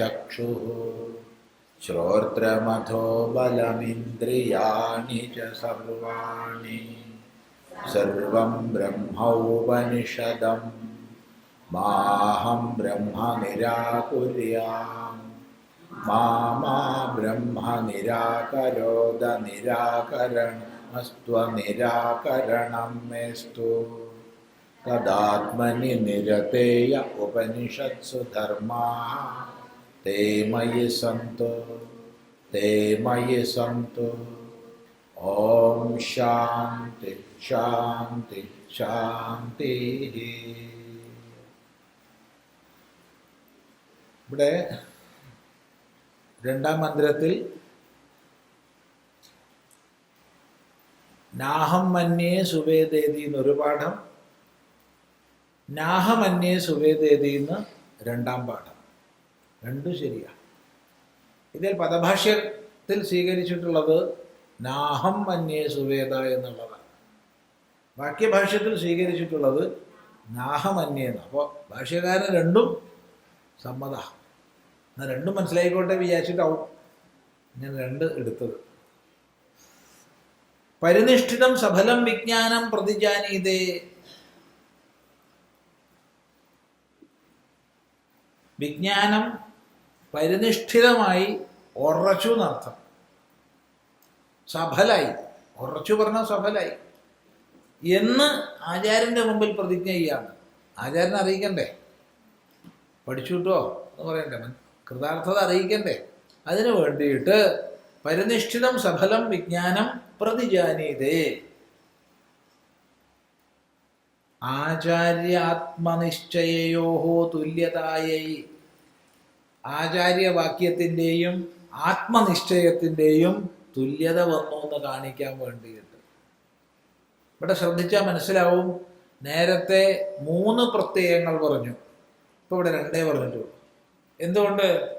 चक्षुः। श्रोत्रमथो बलमिन्द्रियाणि च सर्वाणि। सर्वं माहं ब्रह्म निराकुर्याम् मा मा ब्रह्म निराकरोद निराकरणमस्त्वनिराकरणं मेस्तु तदात्मनि निरतेय उपनिषत्सु धर्माः। ते मयि सन्तु ते मयि सन्तु ॐ शान्ति शान्ति शान्तिः ഇവിടെ രണ്ടാം മന്ത്രത്തിൽ നാഹം മന്യേ സുവേദേതി എന്നൊരു പാഠം നാഹമന്യേ സുവേദേതി എന്ന് രണ്ടാം പാഠം രണ്ടും ശരിയാണ് ഇതിൽ പദഭാഷ്യത്തിൽ സ്വീകരിച്ചിട്ടുള്ളത് നാഹം മന്യേ സുവേദ എന്നുള്ളതാണ്. വാക്യഭാഷ്യത്തിൽ സ്വീകരിച്ചിട്ടുള്ളത് നാഹമന്യെന്ന് അപ്പോൾ ഭാഷ്യകാരൻ രണ്ടും സമ്മത. എന്നാൽ രണ്ടും മനസ്സിലായിക്കോട്ടെ വിചാരിച്ചിട്ടാവും ഞാൻ രണ്ട് എടുത്തത്. പരിനിഷ്ഠിതം സഫലം വിജ്ഞാനം പ്രതിജാനീതേ. വിജ്ഞാനം പരിനിഷ്ഠിതമായി ഉറച്ചു എന്നർത്ഥം സഫലായി. ഉറച്ചു പറഞ്ഞാൽ സഫലായി. എന്ന് ആചാര്യന്റെ മുമ്പിൽ പ്രതിജ്ഞ ചെയ്യാണ് ആചാര്യനെ അറിയിക്കണ്ടേ? പഠിച്ചു കിട്ടോ എന്ന് പറയണ്ടേ? കൃതാർത്ഥത അറിയിക്കണ്ടേ? അതിനു വേണ്ടിയിട്ട് പരിനിഷ്ഠിതം സഫലം വിജ്ഞാനം പ്രതിജാനീതേ. ആചാര്യാത്മനിശ്ചയോ തുല്യതായൈ. ആചാര്യവാക്യത്തിന്റെയും ആത്മനിശ്ചയത്തിന്റെയും തുല്യത വന്നു എന്ന് കാണിക്കാൻ വേണ്ടിയിട്ട്. ഇവിടെ ശ്രദ്ധിച്ചാൽ മനസ്സിലാവും. നേരത്തെ മൂന്ന് പ്രത്യയങ്ങൾ പറഞ്ഞു. ഇപ്പൊ ഇവിടെ രണ്ടേ പറഞ്ഞിട്ടുള്ളൂ. എന്തുകൊണ്ട്?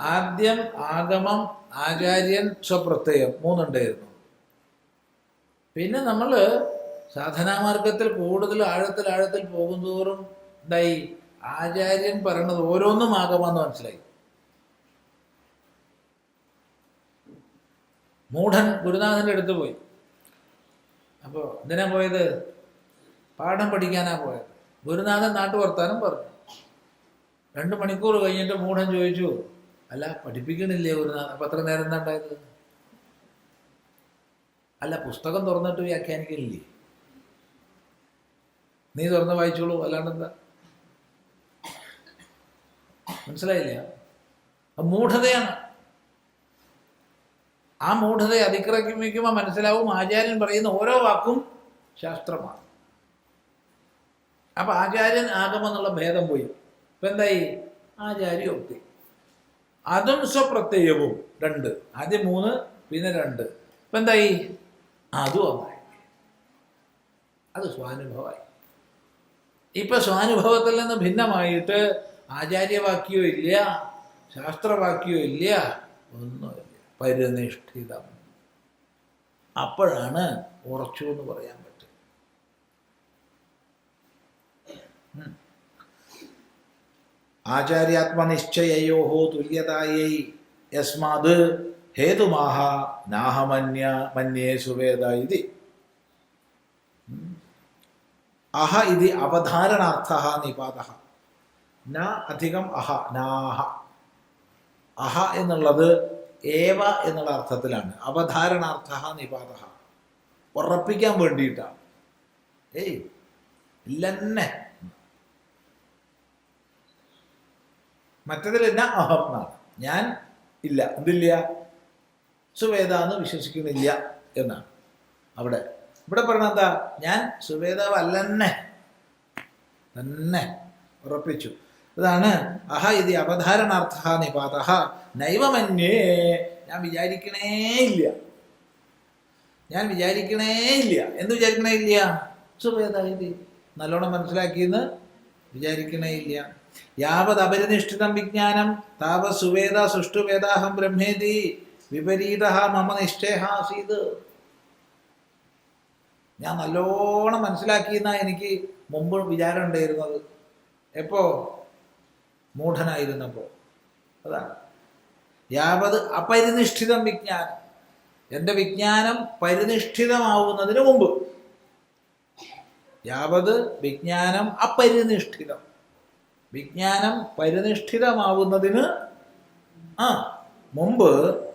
ആദ്യം ആഗമം ആചാര്യൻ സ്വപ്രത്യയം മൂന്നുണ്ടായിരുന്നു. പിന്നെ നമ്മൾ സാധനാമാർഗത്തിൽ കൂടുതൽ ആഴത്തിൽ ആഴത്തിൽ പോകുന്തോറും എന്തായി? ആചാര്യൻ പറയണത് ഓരോന്നും ആഗമെന്ന് മനസ്സിലായി. മൂഢൻ ഗുരുനാഥന്റെ അടുത്ത് പോയി. അപ്പോൾ എന്തിനാ പോയത്? പാഠം പഠിക്കാനാ പോയത്. ഗുരുനാഥൻ നാട്ടു വർത്താനം പറഞ്ഞു. രണ്ട് മണിക്കൂർ കഴിഞ്ഞിട്ട് മൂഢൻ ചോദിച്ചു അല്ല പഠിപ്പിക്കണില്ലേ ഗുരുനാഥൻ? അപ്പം അത്ര നേരം എന്താ ഉണ്ടായത്? അല്ല പുസ്തകം തുറന്നിട്ട് വ്യാഖ്യാനിക്കണില്ലേ? നീ തുറന്ന് വായിച്ചോളൂ അല്ലാണ്ട് എന്താ? മനസ്സിലായില്ല? മൂഢതയാണ്. ആ മൂഢതയെ അതിക്രമിക്കുമ്പോൾ മനസ്സിലാവും ആചാര്യൻ പറയുന്ന ഓരോ വാക്കും ശാസ്ത്രമാണ്. അപ്പൊ ആചാര്യൻ ആഗമെന്നുള്ള ഭേദം പോയി. ഇപ്പൊ എന്തായി? ആചാര്യ ആചാര്യോക്തി അതും സ്വപ്രത്യയവും രണ്ട്. ആദ്യം മൂന്ന് പിന്നെ രണ്ട്. ഇപ്പൊ എന്തായി? അതും ഒന്നായി. അത് സ്വാനുഭവമായി. ഇപ്പൊ സ്വാനുഭവത്തിൽ നിന്ന് ഭിന്നമായിട്ട് ആചാര്യവാക്യോ ഇല്ല ശാസ്ത്രവാക്യോ ഇല്ല ഒന്നുമില്ല. പരിനിഷ്ഠിതം. അപ്പോഴാണ് ഉറച്ചു എന്ന് പറയാൻ പറ്റും ആചാര്യാത്മനിശ്ചയോ തുല്യതായൈ യസ്മാത് ഹേതുമാഹ നാഹമന്യ മന്യേ സുവേദ ഇതി. അഹ ഇതി അവധാരണാർത്ഥ നിപാത ന അധികം അഹ നാഹ. അഹ എന്നുള്ളത് ഏവ എന്നുള്ള അർത്ഥത്തിലാണ്. അവധാരണാർത്ഥ നിപാത ഉറപ്പിക്കാൻ വേണ്ടിയിട്ടാണ് ഏയ് ഇല്ലെന്നെ. മറ്റതിൽ എന്നാ അഹം ഞാൻ ഇല്ല. എന്തില്ല? സുവേദ എന്ന് വിശ്വസിക്കുന്നില്ല എന്നാണ്. അവിടെ. ഇവിടെ പറഞ്ഞ എന്താ? ഞാൻ സുവേദാവ് അല്ലെന്നെ തന്നെ. ഉറപ്പിച്ചു. അതാണ് അഹ ഇത് അവധാരണാർത്ഥ നിപാത നൈവമന്യേ. ഞാൻ വിചാരിക്കണേ ഇല്ല. ഞാൻ വിചാരിക്കണേ ഇല്ല. എന്ത് വിചാരിക്കണേ ഇല്ല? ഇത്? നല്ലോണം മനസ്സിലാക്കിയെന്ന് വിചാരിക്കണേ ഇല്ല. യാവത് അപരിനിഷ്ഠിതം വിജ്ഞാനം താവ സുവേദ സുഷ്ടു വേദാഹം ബ്രഹ്മേതി വിപരീത മമ നിഷ്ഠേഹാസീത് ഞാൻ നല്ലോണം മനസ്സിലാക്കിയെന്നാണ് എനിക്ക് മുമ്പ് വിചാരം ഉണ്ടായിരുന്നത്. എപ്പോ? മൂഢനായിരുന്നപ്പോൾ. അതാണ് യാവത് അപരിനിഷ്ഠിതം വിജ്ഞാനം. എന്റെ വിജ്ഞാനം പരിനിഷ്ഠിതമാവുന്നതിന് മുമ്പ്. യാവത് വിജ്ഞാനം അപരിനിഷ്ഠിതം. വിജ്ഞാനം പരിനിഷ്ഠിതമാവുന്നതിന് ആ മുമ്പ്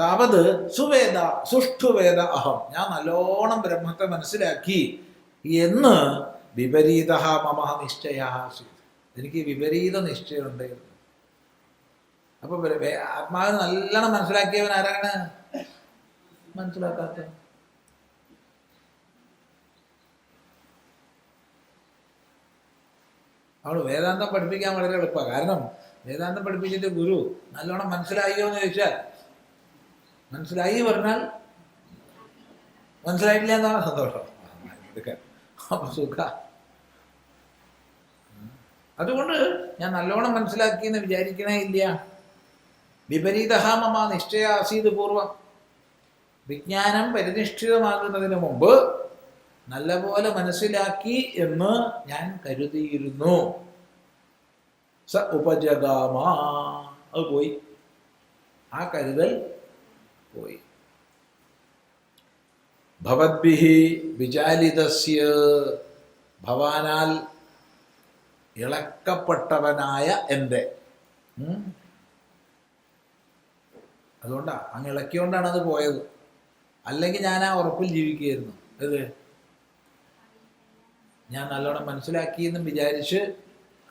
താവത് സുവേദ സുഷ്ഠുവേദ അഹം. ഞാൻ നല്ലോണം ബ്രഹ്മത്തെ മനസ്സിലാക്കി. എന്ന് വിപരീത മമ നിശ്ചയ എനിക്ക് വിപരീത നിഷ്ഠയുണ്ട് അപ്പൊ വേ- വേ- നല്ലോണം മനസ്സിലാക്കിയവൻ ആരാണ്? മനസ്സിലാക്കാത്ത അവൾ വേദാന്തം പഠിപ്പിക്കാൻ വളരെ എളുപ്പമാണ് കാരണം വേദാന്തം പഠിപ്പിച്ചിട്ട് ഗുരു നല്ലോണം മനസ്സിലായോ എന്ന് ചോദിച്ചാൽ മനസ്സിലായി പറഞ്ഞാൽ മനസ്സിലായിട്ടില്ല എന്നാണ് സന്തോഷം. ഇതൊക്കെ അപ്പൊ സുഖ. അതുകൊണ്ട് ഞാൻ നല്ലോണം മനസ്സിലാക്കി എന്ന് വിചാരിക്കണേ ഇല്ല. വിപരീതഹാമമാ മമ നിശ്ചയാസീത് പൂർവം വിജ്ഞാനം പരിനിഷ്ഠിതമാകുന്നതിന് മുമ്പ് നല്ലപോലെ മനസ്സിലാക്കി എന്ന് ഞാൻ കരുതിയിരുന്നു. സ ഉപജഗാമ. അത് പോയി. ആ കരുതൽ പോയി. ഭവദ്ഭിഹി വിചാലിതസ്യ. ഭവാനാൽ ഇളക്കപ്പെട്ടവനായ എന്റെ. അതുകൊണ്ടാ അങ്ങ് ഇളക്കിയോണ്ടാണ് അത് പോയത്. അല്ലെങ്കിൽ ഞാൻ ആ ഉറപ്പിൽ ജീവിക്കുകയായിരുന്നു. ഇത് ഞാൻ നല്ലോണം മനസ്സിലാക്കിയെന്നും വിചാരിച്ച്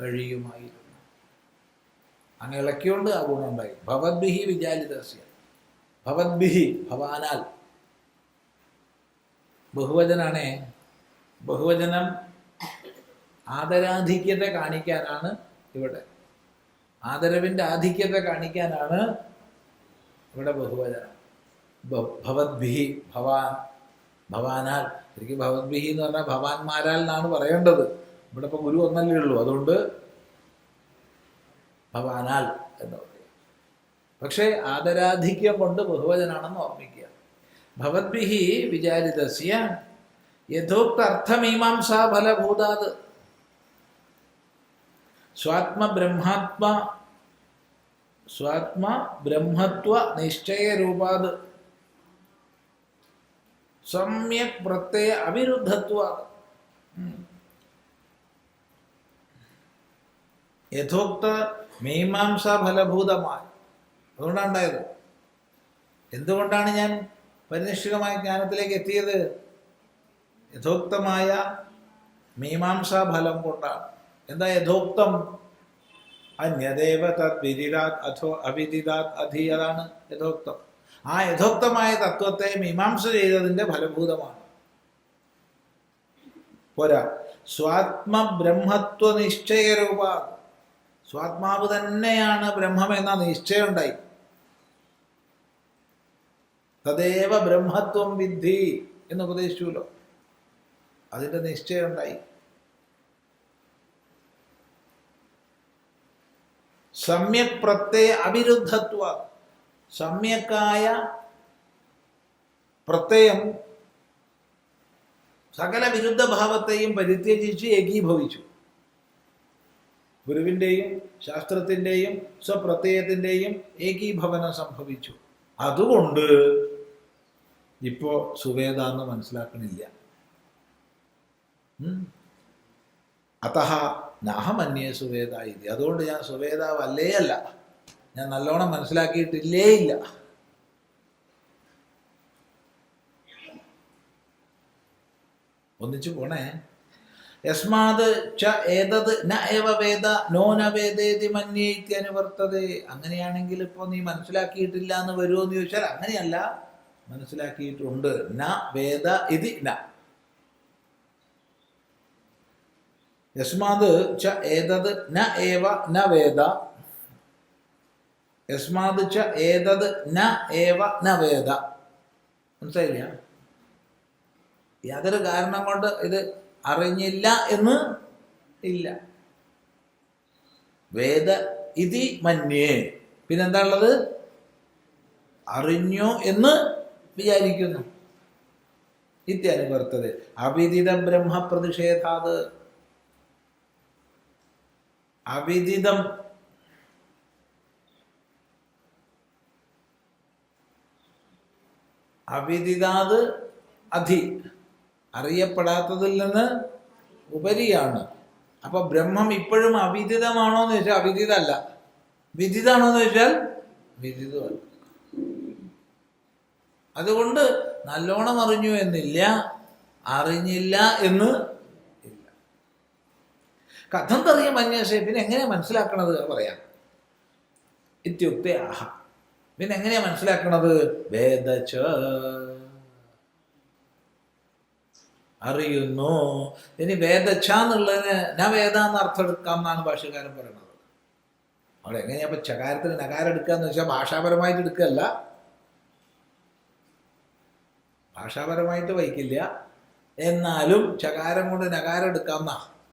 കഴിയുമായിരുന്നു. അങ്ങ് ഇളക്കിയോണ്ട് ആ ഗുണമുണ്ടായി ഭവദ്ഭിഹി വിചാലിതസ്യ ഭവദ്ഭിഹി ഭവാനാൽ. ബഹുവചനാണേ. ബഹുവചനം ആദരാധിക്യത്തെ കാണിക്കാനാണ് ഇവിടെ. ആദരവിന്റെ ആധിക്യത കാണിക്കാനാണ് ഇവിടെ ബഹുവചനം. ഭവദ്ഭിഹി ഭവാൻ ഭവാനാൽ. ശരിക്കും ഭവദ്ഭിഹി എന്ന് പറഞ്ഞാൽ ഭവാന്മാരാൽ എന്നാണ് പറയേണ്ടത്. ഇവിടെ ഇപ്പൊ ഗുരു ഒന്നല്ലേ ഉള്ളൂ. അതുകൊണ്ട് ഭവാനാൽ എന്ന് പറയും. പക്ഷേ ആദരാധിക്യം കൊണ്ട് ബഹുവചനാണെന്ന് ഓർമ്മിക്കുക. ഭവദ്ഭിഹി വിചാരിതസ്യ യഥോക്ത അർത്ഥമീമാംസാ ഫലഭൂതാത്. സ്വാത്മ ബ്രഹ്മാത്മ സ്വാത്മ ബ്രഹ്മത്വ നിശ്ചയരൂപാത്. സമ്യക് പ്രത്യയ അവിരുദ്ധത്വ. യഥോക്ത മീമാംസ ഫലഭൂതമായി. അതുകൊണ്ടാണ് ഉണ്ടായത് എന്തുകൊണ്ടാണ് ഞാൻ പരിനിഷ്ഠിതമായ ജ്ഞാനത്തിലേക്ക് എത്തിയത്? യഥോക്തമായ മീമാംസാ ഫലം കൊണ്ടാണ്. എന്താ യഥോക്തം? അന്യദേവ തത് വിദിതാത് അഥോ അവിദിതാത് അധി അതാണ് യഥോക്തം. ആ യഥോക്തമായ തത്വത്തെ മീമാംസ ചെയ്തതിന്റെ ഫലഭൂതമാണ്. പോരാ. സ്വാത്മ ബ്രഹ്മത്വ നിശ്ചയരൂപ സ്വാത്മാവ് തന്നെയാണ് ബ്രഹ്മം എന്ന നിശ്ചയമുണ്ടായി. തദേവ ബ്രഹ്മത്വം വിദ്ധി എന്ന് ഉപദേശിച്ചുല്ലോ. അതിന്റെ നിശ്ചയം സമ്യക് പ്രത്യയ അവിരുദ്ധത്വ. സമ്യക്കായ പ്രത്യയം സകല വിരുദ്ധ ഭാവത്തെയും പരിത്യജിച്ച് ഏകീഭവിച്ചു. ഗുരുവിന്റെയും ശാസ്ത്രത്തിന്റെയും സ്വപ്രത്യയത്തിന്റെയും ഏകീഭവനം സംഭവിച്ചു. അതുകൊണ്ട് ഇപ്പോ സുവേദ എന്ന് മനസ്സിലാക്കണില്ല. ഉം. നാഹമന്യേ സുവേദ ഇത് അതുകൊണ്ട് ഞാൻ സുവേദാവ് അല്ലേ. അല്ല ഞാൻ നല്ലോണം മനസ്സിലാക്കിയിട്ടില്ലേ ഇല്ല ഒന്നിച്ചു പോണേ. യസ്മാത് ച ഏതത് ന ഏവ വേദ നോ ന വേദേതി അനുവർത്തത്. അങ്ങനെയാണെങ്കിൽ ഇപ്പോൾ നീ മനസ്സിലാക്കിയിട്ടില്ല എന്ന് വരുമോ എന്ന് ചോദിച്ചാൽ അങ്ങനെയല്ല. മനസ്സിലാക്കിയിട്ടുണ്ട്. ന വേദ ഇതി ന. യസ്മാത് ച ഏതത് ന ഏവ ന വേദ. യസ്മാത് ച ഏതത് ന ഏവ ന വേദ. മനസ്സിലായില്ല? യാതൊരു കാരണം കൊണ്ട് ഇത് അറിഞ്ഞില്ല എന്ന് ഇല്ല. വേദ ഇതി മന്യേ. പിന്നെന്താ ഉള്ളത് അറിഞ്ഞോ എന്ന് വിചാരിക്കുന്നു. ഇത്യനുവർത്തത് അവിദിത ബ്രഹ്മപ്രതിഷേധാത്. അവിദിതം. അവിദിതാത് അധി. അറിയപ്പെടാത്തതിൽ നിന്ന് ഉപരിയാണ്. അപ്പൊ ബ്രഹ്മം ഇപ്പോഴും അവിദിതമാണോ എന്ന് ചോദിച്ചാൽ അവിദിതല്ല. വിദിതാണോ എന്ന് ചോദിച്ചാൽ വിദിതല്ല അതുകൊണ്ട് നല്ലോണം അറിഞ്ഞു എന്നില്ല അറിഞ്ഞില്ല എന്ന് കഥം തറിയ മഞ്ഞേഷേ പിന്നെ എങ്ങനെയാ മനസ്സിലാക്കണത് പറയാം. ഇത്യുക്തി ആഹ. പിന്നെ എങ്ങനെയാ മനസ്സിലാക്കണത്? വേദച്ച അറിയുന്നു. ഇനി വേദച്ച എന്നുള്ളതിന് ന വേദ എന്ന് അർത്ഥം എടുക്കാം എന്നാണ് ഭാഷകാരൻ പറയുന്നത്. അവിടെ എങ്ങനെയാ ഇപ്പൊ ചകാരത്തിന് നകാരം എടുക്കുക എന്ന് വെച്ചാൽ ഭാഷാപരമായിട്ട് എടുക്കല്ല ഭാഷാപരമായിട്ട് വഹിക്കില്ല. എന്നാലും ചകാരം കൊണ്ട് നകാരം എടുക്കാം എന്നാ.